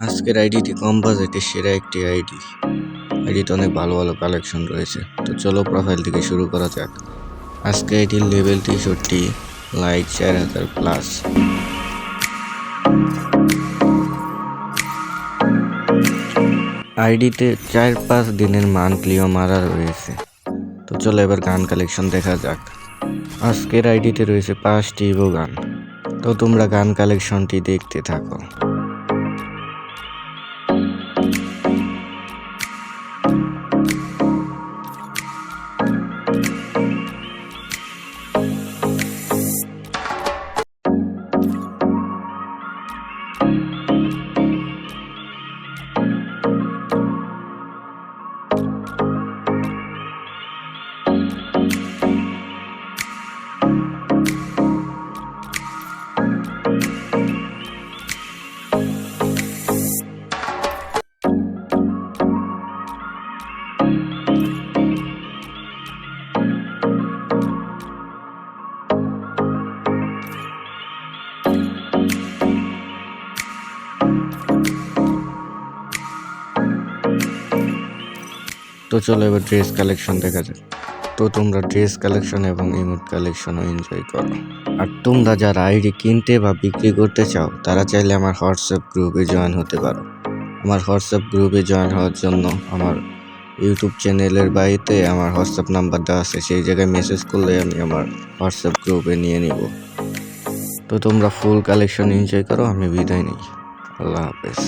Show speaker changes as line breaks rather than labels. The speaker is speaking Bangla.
আজকের আইডিটি কম বাজেটে সেরা একটি আইডি। আইডিতে অনেক ভালো ভালো কালেকশন রয়েছে। তো চলো প্রোফাইল থেকে শুরু করা যাক। আজকে আইডির লেভেল তেষট্টি লাইক চার হাজার প্লাস আইডিতে চার পাঁচ দিনের মান্থলিও মারা রয়েছে। তো চলো এবার গান কালেকশন দেখা যাক। আজকের আইডিতে রয়েছে পাঁচটি ইভো গান তো তোমরা গান কালেকশনটি দেখতে থাকো। তো চলো এবার ড্রেস কালেকশন দেখা যাক। তো তোমরা ড্রেস কালেকশন এবং ইমোট কালেকশনও এনজয় করো। আর তোমরা যারা আইডি কিনতে বা বিক্রি করতে চাও, তারা চাইলে আমার হোয়াটসঅ্যাপ গ্রুপে জয়েন হতে পারো। আমার হোয়াটসঅ্যাপ গ্রুপে জয়েন হওয়ার জন্য আমার ইউটিউব চ্যানেলের বাড়িতে আমার হোয়াটসঅ্যাপ নাম্বার দেওয়া আছে। সেই জায়গায় মেসেজ করলে আমি আমার হোয়াটসঅ্যাপ গ্রুপে নিয়ে নিব। তো তোমরা ফুল কালেকশন এনজয় করো, আমি বিদায় নিই। আল্লাহ হাফেজ।